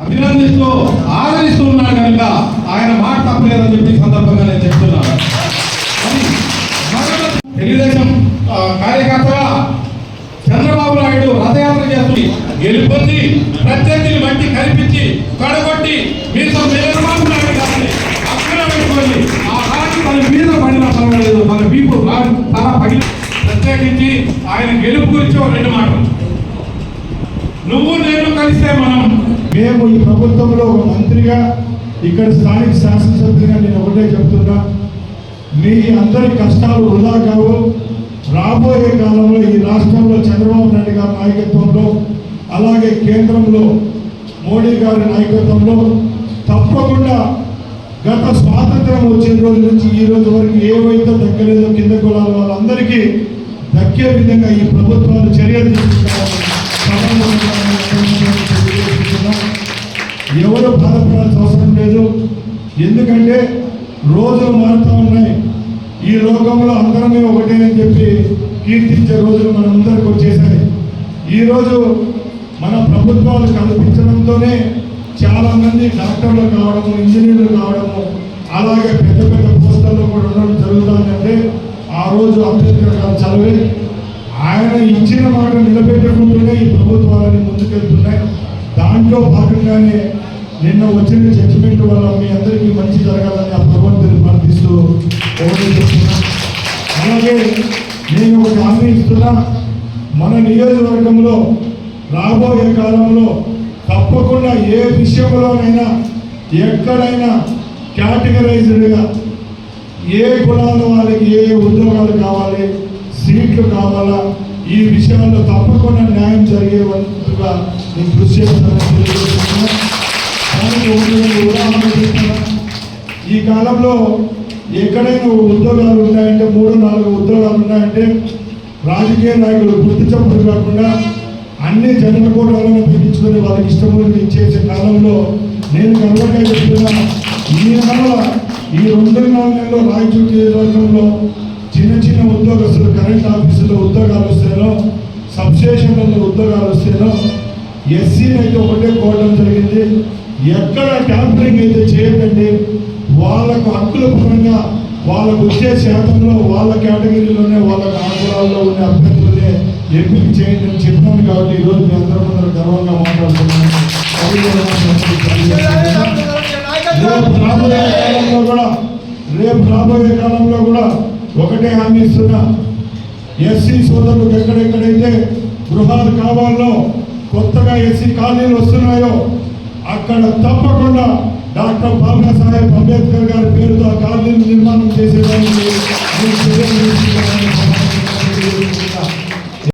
అభినందిస్తూ ఆదరిస్తున్నాడు కనుక ఆయన మాట తప్పలేదని చెప్పి సందర్భంగా నేను చెప్తున్నాను. తెలుగుదేశం కార్యకర్తగా చంద్రబాబు నాయుడు రథయాత్ర చేస్తుంది గెలుపొంది ప్రత్యర్థిని బట్టి కనిపించి కడగొట్టి మీతో ప్రత్యేకించి ఆయన గెలుపు గురించి రెండు మాటలు. నువ్వు నేను కలిస్తే మనం మేము ఈ ప్రభుత్వంలో ఒక మంత్రిగా ఇక్కడ స్థానిక శాసనసభ్యులుగా నేను ఒకటే చెప్తున్నా. మీ అందరి కష్టాలు వృధా కావు. రాబోయే కాలంలో ఈ రాష్ట్రంలో చంద్రబాబు నాయుడు గారి నాయకత్వంలో అలాగే కేంద్రంలో మోడీ గారి నాయకత్వంలో తప్పకుండా గత స్వాతంత్రం వచ్చిన రోజు నుంచి ఈ రోజు వరకు ఏవైతే దక్కలేదో కింద కులాల వాళ్ళందరికీ దక్కే విధంగా ఈ ప్రభుత్వాలు చర్యలు ఎవరు బాధపడాల్సిన అవసరం లేదు. ఎందుకంటే రోజులు మారుతూ ఉన్నాయి. ఈ లోకంలో అందరమే ఒకటే అని చెప్పి కీర్తించే రోజులు మన ముందరకు వచ్చేసాయి ఈరోజు మన ప్రభుత్వాలు కల్పించడంతోనే చాలామంది డాక్టర్లు కావడము ఇంజనీర్లు కావడము అలాగే పెద్ద పెద్ద పోస్టర్లు కూడా ఉండడం జరుగుతుందంటే ఆ రోజు అంబేద్కర్ గారు చదివే. ఆయన ఇచ్చిన మాట నిలబెట్టుకుంటూనే ఈ ప్రభుత్వాలని ముందుకెళ్తున్నాయి. దాంట్లో భాగంగానే నిన్న వచ్చిన జడ్జిమెంట్ వల్ల మీ అందరికీ మంచి జరగాలని ఆ భగవంతుని ప్రార్థిస్తూ చెప్తున్నా అలాగే నేను ఒకటి హామీ ఇస్తున్నా. మన నియోజకవర్గంలో రాబోయే కాలంలో తప్పకుండా ఏ విషయంలోనైనా ఎక్కడైనా కేటగరైజ్డ్గా ఏ కులాల వాళ్ళకి ఏ ఉద్యోగాలు కావాలి సీట్లు కావాలా ఈ విషయాల్లో తప్పకుండా న్యాయం జరిగేందుగా నేను కృషి చేస్తానని తెలియజేస్తున్నాను. దానికి ఈ కాలంలో ఎక్కడైనా ఉద్యోగాలు ఉన్నాయంటే మూడు నాలుగు ఉద్యోగాలు ఉన్నాయంటే రాజకీయ నాయకులు గుర్తు చెప్పడం కాకుండా అన్ని జనల కోటాలను పెట్టించుకొని వాళ్ళకి ఇష్టమైన ఇచ్చేసే కాలంలో నేను గర్వంగా చెప్తున్నా ఈ నెల ఈ రెండు నాలుగు నెలల్లో రాయచూరు నియోజకవర్గంలో చిన్న చిన్న ఉద్యోగస్తులు కరెంట్ ఆఫీసులో ఉద్యోగాలు వస్తేనో సబ్స్టేషన్లలో ఉద్యోగాలు వస్తేనో ఎస్సీలైతే అయితే ఒకటే కోవడం జరిగింది. ఎక్కడ ట్యాంపరింగ్ అయితే చేయకండి వాళ్ళకు హక్కుల పరంగా వాళ్ళకు వచ్చే శాతంలో వాళ్ళ కేటగిరీలోనే వాళ్ళ ఆంధ్రాల్లో ఉండే అభ్యర్థులనే ఎంపిక చేయండి అని చెప్పాను కాబట్టి ఈరోజు మీ అందరం అందరూ గర్వంగా మాట్లాడుతున్నాను. రేపు రాబోయే కాలంలో కూడా రేపు రాబోయే కాలంలో కూడా ఒకటే హామీ ఇస్తున్నా. ఎస్సీ సోదరులకు ఎక్కడెక్కడైతే గృహాలు కావాలో కొత్తగా ఎస్సీ కాలనీలు వస్తున్నాయో అక్కడ తప్పకుండా డాక్టర్ బాబాసాహెబ్ అంబేద్కర్ గారి పేరుతో